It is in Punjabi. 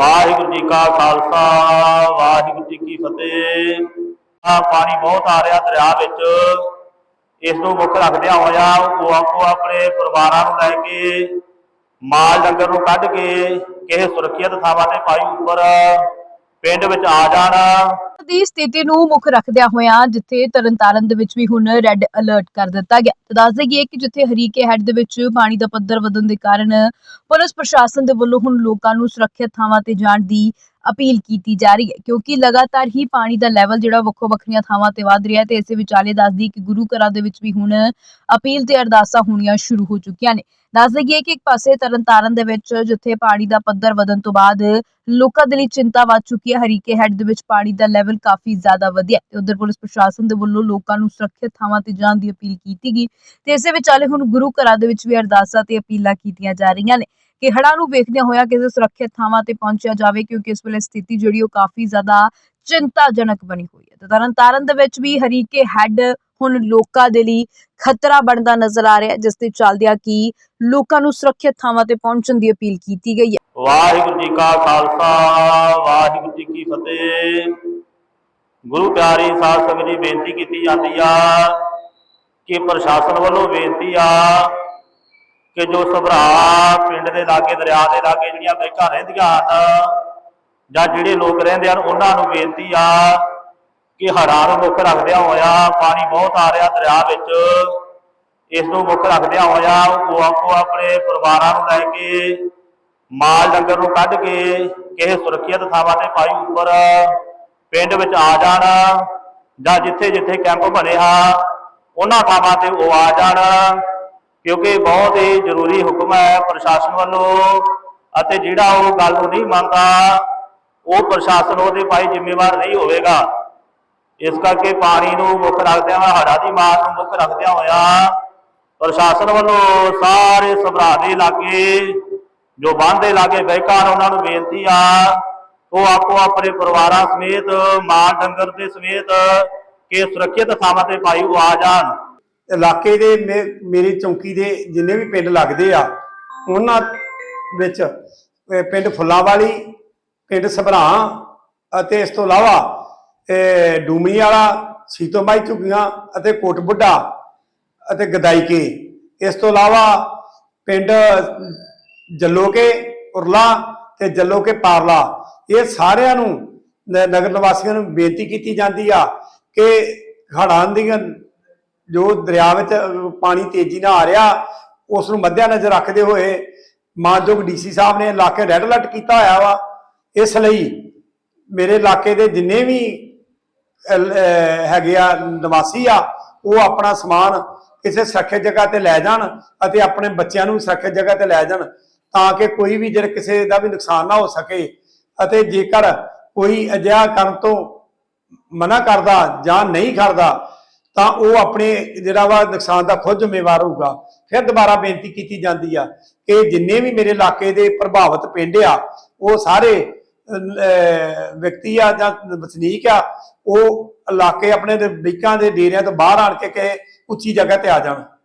ਵਾਹਿਗੁਰੂ ਜੀ ਕਾ ਖਾਲਸਾ, ਵਾਹਿਗੁਰੂ ਜੀ ਕੀ ਫਤਿਹ। ਆ ਪਾਣੀ ਬਹੁਤ ਆ ਰਿਹਾ ਦਰਿਆ ਵਿੱਚ। ਇਸ ਨੂੰ ਮੁੱਖ ਰੱਖਦਿਆਂ ਹੋਇਆ ਉਹ ਆਪੋ ਆਪਣੇ ਪਰਿਵਾਰਾਂ ਨੂੰ ਲੈ ਕੇ, ਮਾਲ ਡੰਗਰ ਨੂੰ ਕੱਢ ਕੇ, ਕਿਸੇ ਸੁਰੱਖਿਅਤ ਥਾਵਾਂ ਤੇ ਪਾਈ ਉੱਪਰ ਪਿੰਡ ਵਿੱਚ ਆ ਜਾਣ। ਦੀ ਸਥਿਤੀ ਨੂੰ ਮੁੱਖ ਰੱਖਦਿਆਂ ਹੋਇਆਂ ਜਿੱਥੇ ਤਰਨਤਾਰਨ ਦੇ ਵਿੱਚ ਵੀ ਹੁਣ ਰੈੱਡ ਅਲਰਟ ਕਰ ਦਿੱਤਾ ਗਿਆ। ਤੇ ਦੱਸ ਦੇਈਏ ਕਿ ਜਿੱਥੇ ਹਰੀਕੇ ਹੈੱਡ ਦੇ ਵਿੱਚ ਪਾਣੀ ਦਾ ਪੱਧਰ ਵਧਣ ਦੇ ਕਾਰਨ ਪੁਲਿਸ ਪ੍ਰਸ਼ਾਸਨ ਦੇ ਵੱਲੋਂ ਹੁਣ ਲੋਕਾਂ ਨੂੰ ਸੁਰੱਖਿਅਤ ਥਾਵਾਂ ਤੇ ਜਾਣ ਦੀ ਅਪੀਲ ਕੀਤੀ ਜਾ ਰਹੀ ਹੈ, ਕਿਉਂਕਿ ਲਗਾਤਾਰ ਹੀ ਪਾਣੀ ਦਾ ਲੈਵਲ ਜਿਹੜਾ ਵੱਖੋ ਵੱਖਰੀਆਂ ਥਾਵਾਂ ਤੇ ਵਧ ਰਿਹਾ ਹੈ ਤੇ ਇਸੇ ਵਿਚਾਲੇ ਦੱਸਦੀ ਕਿ ਗੁਰੂ ਘਰਾਂ ਦੇ ਵਿੱਚ ਵੀ ਹੁਣ ਅਪੀਲ ਤੇ ਅਰਦਾਸਾਂ ਹੋਣੀਆਂ ਸ਼ੁਰੂ ਹੋ ਚੁੱਕੀਆਂ ਨੇ। ਦੱਸ ਦੇਈਏ ਕਿ ਇੱਕ ਪਾਸੇ ਤਰਨਤਾਰਨ ਦੇ ਵਿੱਚ ਜਿੱਥੇ ਪਾਣੀ ਦਾ ਪੱਧਰ ਵਧਣ ਤੋਂ ਬਾਅਦ ਲੋਕਾਂ ਦੇ ਲਈ ਚਿੰਤਾ ਵੱਧ ਚੁੱਕੀ ਹੈ, ਹਰੀਕੇ ਹੈੱਡ ਦੇ ਵਿੱਚ ਪਾਣੀ ਦਾ ਲੈਵਲ ਕਾਫੀ ਜ਼ਿਆਦਾ ਵਧਿਆ ਤੇ ਉਧਰ ਪੁਲਿਸ ਪ੍ਰਸ਼ਾਸਨ ਦੇ ਵੱਲੋਂ ਲੋਕਾਂ ਨੂੰ ਸੁਰੱਖਿਅਤ ਥਾਵਾਂ ਤੇ ਜਾਣ ਦੀ ਅਪੀਲ ਕੀਤੀ ਗਈ ਤੇ ਇਸੇ ਵਿਚਾਲੇ ਹੁਣ ਗੁਰੂ ਘਰਾਂ ਦੇ ਵਿੱਚ ਵੀ ਅਰਦਾਸਾਂ ਤੇ ਅਪੀਲਾਂ ਕੀਤੀਆਂ ਜਾ ਰਹੀਆਂ ਨੇ। ਕਿ ਹੜਾਂ ਨੂੰ ਵੇਖਦਿਆਂ ਹੋਇਆ ਕਿਸੇ ਸੁਰੱਖਿਅਤ ਥਾਵਾਂ ਤੇ ਪਹੁੰਚਿਆ ਜਾਵੇ ਕਿਉਂਕਿ ਇਸ ਵੇਲੇ ਸਥਿਤੀ ਜਿਹੜੀ ਉਹ ਕਾਫੀ ਜ਼ਿਆਦਾ ਚਿੰਤਾਜਨਕ ਬਣੀ ਹੋਈ ਹੈ। ਤੇ ਤਰਨਤਾਰਨ ਦੇ ਵਿੱਚ ਵੀ ਹਰੀਕੇ ਹੈੱਡ ਹੁਣ ਲੋਕਾਂ ਦੇ ਲਈ ਖਤਰਾ ਬਣਦਾ ਨਜ਼ਰ ਆ ਰਿਹਾ ਜਿਸ ਦੇ ਚੱਲਦਿਆਂ ਕਿ ਲੋਕਾਂ ਨੂੰ ਸੁਰੱਖਿਅਤ ਥਾਵਾਂ ਤੇ ਪਹੁੰਚਣ ਦੀ ਅਪੀਲ ਕੀਤੀ ਗਈ ਹੈ। ਵਾਹਿਗੁਰੂ ਜੀ ਕਾ ਖਾਲਸਾ, ਵਾਹਿਗੁਰੂ ਜੀ ਕੀ ਫਤਿਹ। ਗੁਰੂ ਪਿਆਰੀ ਸਾਧ ਸੰਗਤ ਜੀ, ਬੇਨਤੀ ਕੀਤੀ ਜਾਂਦੀ ਆ ਕਿ ਪ੍ਰਸ਼ਾਸਨ ਵੱਲੋਂ ਬੇਨਤੀ ਆ ਕਿ ਜੋ ਸਭਰਾ ਪਿੰਡ ਦੇ ਲਾਗੇ, ਦਰਿਆ ਦੇ ਲਾਗੇ ਜਿਹੜੀਆਂ ਬੈਕਾਂ ਰਹਿੰਦੀਆਂ ਹਨ ਜਾਂ ਜਿਹੜੇ ਲੋਕ ਰਹਿੰਦੇ ਹਨ, ਉਹਨਾਂ ਨੂੰ ਬੇਨਤੀ ਆ ਕਿ ਹੜ੍ਹਾਂ ਨੂੰ ਮੁੱਖ ਰੱਖਦਿਆਂ ਹੋਇਆ ਪਾਣੀ ਬਹੁਤ ਆ ਰਿਹਾ ਦਰਿਆ ਵਿੱਚ। ਇਸ ਨੂੰ ਮੁੱਖ ਰੱਖਦਿਆਂ ਹੋਇਆ ਉਹ ਆਪੋ ਆਪਣੇ ਪਰਿਵਾਰਾਂ ਨੂੰ ਲੈ ਕੇ, ਮਾਲ ਡੰਗਰ ਨੂੰ ਕੱਢ ਕੇ ਕਿਸੇ ਸੁਰੱਖਿਅਤ ਥਾਵਾਂ ਤੇ ਪਾਈ ਉੱਪਰ ਪਿੰਡ ਵਿੱਚ ਆ ਜਾਣ ਜਾਂ ਜਿੱਥੇ ਜਿੱਥੇ ਕੈਂਪ ਬਣੇ ਆ, ਉਹਨਾਂ ਥਾਵਾਂ ਤੇ ਉਹ ਆ ਜਾਣ। ਕਿਉਂਕਿ ਬਹੁਤ ਹੀ ਜ਼ਰੂਰੀ ਹੁਕਮ ਹੈ ਪ੍ਰਸ਼ਾਸਨ ਵੱਲੋਂ ਅਤੇ ਜਿਹੜਾ ਉਹ ਗੱਲ ਨੂੰ ਨਹੀਂ ਮੰਨਦਾ, ਉਹ ਪ੍ਰਸ਼ਾਸਨ ਉਹਦੇ ਭਾਈ ਜ਼ਿੰਮੇਵਾਰ ਨਹੀਂ ਹੋਵੇਗਾ। ਇਸ ਕਰਕੇ ਪਾਣੀ ਨੂੰ ਮੁੱਖ ਰੱਖਦਿਆਂ ਹੋਇਆ ਹੜਾ ਦੀ ਮਾਰ ਨੂੰ ਮੁੱਖ ਰੱਖਦਿਆਂ ਹੋਇਆ ਪ੍ਰਸ਼ਾਸਨ ਵੱਲੋਂ ਸਾਰੇ ਸਭਰਾ ਦੇ ਇਲਾਕੇ, ਜੋ ਬੰਦ ਦੇ ਲਾਗੇ ਬੈਕਾਂ ਉਹਨਾਂ ਨੂੰ ਬੇਨਤੀ ਆ, ਉਹ ਆਪੋ ਆਪਣੇ ਪਰਿਵਾਰਾਂ ਸਮੇਤ ਮਾਲ ਡੰਗਰ ਦੇ ਸਮੇਤ ਕੇ ਸੁਰੱਖਿਅਤ ਥਾਵਾਂ ਤੇ ਭਾਈ ਉਹ ਆ ਜਾਣ। ਇਲਾਕੇ ਦੇ ਮੇ- ਮੇਰੀ ਚੌਂਕੀ ਦੇ ਜਿੰਨੇ ਵੀ ਪਿੰਡ ਲੱਗਦੇ ਆ, ਉਹਨਾਂ ਵਿੱਚ, ਅਹ, ਪਿੰਡ ਫੁੱਲਾਂਵਾਲੀ, ਪਿੰਡ ਸਭਰਾ ਅਤੇ ਇਸ ਤੋਂ ਇਲਾਵਾ ਡੂਮਣੀ ਵਾਲਾ ਸੀਤੋਮਾਈ ਝੁੱਗੀਆਂ ਅਤੇ ਕੋਟ ਬੁੱਢਾ ਅਤੇ ਗਦਾਈਕੇ। ਇਸ ਤੋਂ ਇਲਾਵਾ ਪਿੰਡ ਜੱਲੋਕੇ, ਉਰਲਾ ਤੇ ਜੱਲੋਕੇ ਪਾਰਲਾ। ਇਹ ਸਾਰਿਆਂ ਨੂੰ ਨਗਰ ਨਿਵਾਸੀਆਂ ਨੂੰ ਬੇਨਤੀ ਕੀਤੀ ਜਾਂਦੀ ਆ ਕਿ ਹੜ੍ਹਾਂ ਦੀਆਂ ਜੋ ਦਰਿਆ ਵਿੱਚ ਪਾਣੀ ਤੇਜ਼ੀ ਨਾਲ ਆ ਰਿਹਾ, ਉਸ ਨੂੰ ਮੱਦਿਆ ਨਜ਼ਰ ਰੱਖਦੇ ਹੋਏ ਮਾਨਯੋਗ ਡੀਸੀ ਸਾਹਿਬ ਨੇ ਇਲਾਕੇ ਰੈੱਡ ਅਲਰਟ ਕੀਤਾ ਹੋਇਆ ਵਾ। ਇਸ ਲਈ ਮੇਰੇ ਇਲਾਕੇ ਦੇ ਜਿੰਨੇ ਵੀ ਹੈਗੇ ਆ, ਨਿਵਾਸੀ ਆ, ਉਹ ਆਪਣਾ ਸਮਾਨ ਕਿਸੇ ਸੁਰੱਖਿਅਤ ਜਗ੍ਹਾ ਤੇ ਲੈ ਜਾਣ ਅਤੇ ਆਪਣੇ ਬੱਚਿਆਂ ਨੂੰ ਵੀ ਸੁਰੱਖਿਅਤ ਜਗ੍ਹਾ ਤੇ ਲੈ ਜਾਣ ਤਾਂ ਕਿ ਕੋਈ ਵੀ ਜਿਹੜਾ ਕਿਸੇ ਦਾ ਵੀ ਨੁਕਸਾਨ ਨਾ ਹੋ ਸਕੇ ਅਤੇ ਜੇਕਰ ਕੋਈ ਅਜਿਹਾ ਕਰਨ ਤੋਂ ਮਨਾ ਕਰਦਾ ਜਾਂ ਨਹੀਂ ਕਰਦਾ ਤਾਂ ਉਹ ਆਪਣੇ ਜਿਹੜਾ ਵਾ ਨੁਕਸਾਨ ਦਾ ਖੁਦ ਜ਼ਿੰਮੇਵਾਰ ਹੋਊਗਾ। ਫਿਰ ਦੁਬਾਰਾ ਬੇਨਤੀ ਕੀਤੀ ਜਾਂਦੀ ਆ ਕਿ ਜਿੰਨੇ ਵੀ ਮੇਰੇ ਇਲਾਕੇ ਦੇ ਪ੍ਰਭਾਵਿਤ ਪਿੰਡ ਆ, ਉਹ ਸਾਰੇ ਵਿਅਕਤੀ ਆ ਜਾਂ ਵਸਨੀਕ ਆ, ਉਹ ਇਲਾਕੇ ਆਪਣੇ ਦੇ ਬੀਕਾਂ ਦੇ ਡੇਰਿਆਂ ਤੋਂ ਬਾਹਰ ਆਣ ਕੇ ਕਿ ਉੱਚੀ ਜਗ੍ਹਾ ਤੇ ਆ ਜਾਣ।